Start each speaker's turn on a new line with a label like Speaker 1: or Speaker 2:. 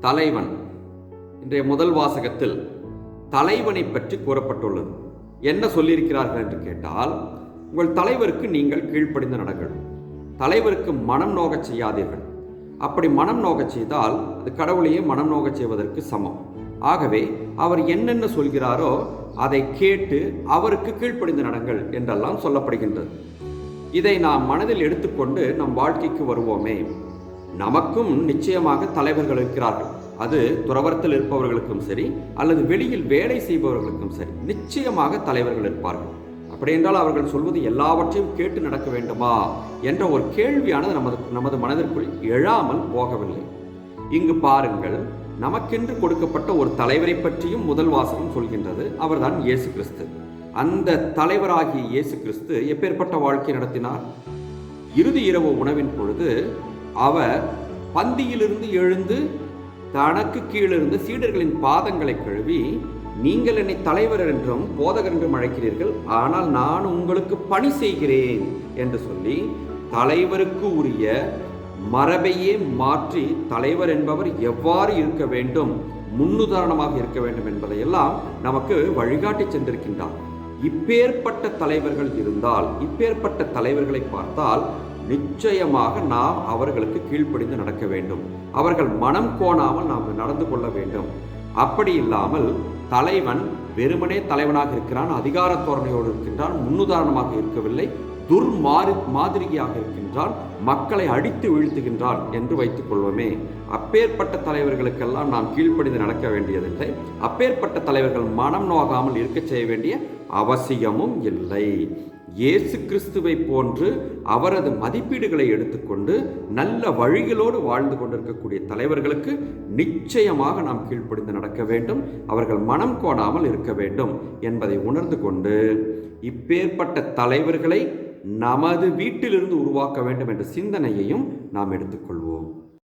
Speaker 1: தலைவன். இன்றைய முதல் வாசகத்தில் தலைவனை பற்றி கூறப்பட்டுள்ளது. என்ன சொல்லியிருக்கிறார்கள் என்று கேட்டால் உங்கள் தலைவருக்கு நீங்கள் கீழ்ப்படிந்து நடங்கள். தலைவருக்கு மனம் நோகச் செய்யாதீர்கள். அப்படி மனம் நோகச் செய்தால் அது கடவுளையே மனம் நோகச் செய்வதற்கு சமம். ஆகவே அவர் என்னென்ன சொல்கிறாரோ அதை கேட்டு அவருக்கு கீழ்ப்படிந்து நடங்கள் என்றெல்லாம் சொல்லப்படுகின்றது. இதை நாம் மனதில் எடுத்துக்கொண்டு நம் வாழ்க்கைக்கு வருவோமே. நமக்கும் நிச்சயமாக தலைவர்கள் இருக்கிறார்கள். அது துறவரத்தில் இருப்பவர்களுக்கும் சரி அல்லது வெளியில் வேலை செய்பவர்களுக்கும் சரி நிச்சயமாக தலைவர்கள் இருப்பார்கள். அப்படி என்றால் அவர்கள் சொல்வது எல்லாவற்றையும் கேட்டு நடக்க வேண்டுமா என்ற ஒரு கேள்வியானது நமது நமது மனதிற்குள் எழாமல் போகவில்லை. இங்கு பாருங்கள் நமக்கென்று கொடுக்கப்பட்ட ஒரு தலைவரை பற்றியும் முதல் வாசகம் சொல்கின்றது அவர்தான் இயேசு கிறிஸ்து. அந்த தலைவராகிய இயேசு கிறிஸ்து எப்பேற்பட்ட வாழ்க்கை நடத்தினார்? இறுதி இரவு உணவின் பொழுது அவர் பந்தியிலிருந்து எழுந்து தனக்கு கீழிருந்து சீடர்களின் பாதங்களை கழுவி நீங்கள் என்னை தலைவர் என்றும் போதகர் என்றும் அழைக்கிறீர்கள். ஆனால் நான் உங்களுக்கு பணி செய்கிறேன் என்று சொல்லி தலைவருக்கு உரிய மரபையே மாற்றி தலைவர் என்பவர் எவ்வாறு இருக்க வேண்டும் முன்னுதாரணமாக இருக்க வேண்டும் என்பதையெல்லாம் நமக்கு வழிகாட்டி சென்றிருக்கின்றார். இப்பேற்பட்ட தலைவர்கள் இருந்தால் இப்பேற்பட்ட தலைவர்களை பார்த்தால் நிச்சயமாக நாம் அவர்களுக்கு கீழ்ப்படிந்து நடக்க வேண்டும். அவர்கள் மனம் கோணாமல் நாம் நடந்து கொள்ள வேண்டும். அப்படி இல்லாமல் தலைவன் வெறுமனே தலைவனாக இருக்கிறான் அதிகார தோரணையோடு இருக்கின்றான் முன்னுதாரணமாக இருக்கவில்லை துர்மாறி மாதிரியாக இருக்கின்றான் மக்களை அடித்து வீழ்த்துகின்றான் என்று வைத்துக் கொள்வோமே. அப்பேற்பட்ட தலைவர்களுக்கெல்லாம் நாம் கீழ்ப்படிந்து நடக்க வேண்டியதில்லை. அப்பேற்பட்ட தலைவர்கள் மனம் நோகாமல் இருக்கச் செய்ய வேண்டிய அவசியமும் இல்லை. இயேசு கிறிஸ்துவை போன்று அவரது மதிப்பீடுகளை எடுத்துக்கொண்டு நல்ல வழிகளோடு வாழ்ந்து கொண்டிருக்கக்கூடிய தலைவர்களுக்கு நிச்சயமாக நாம் கீழ்ப்படிந்து நடக்க வேண்டும். அவர்கள் மனம் கோணாமல் இருக்க வேண்டும் என்பதை உணர்ந்து கொண்டு இப்பேற்பட்ட தலைவர்களை நமது வீட்டிலிருந்து உருவாக்க வேண்டும் என்ற சிந்தனையையும் நாம் எடுத்துக்கொள்வோம்.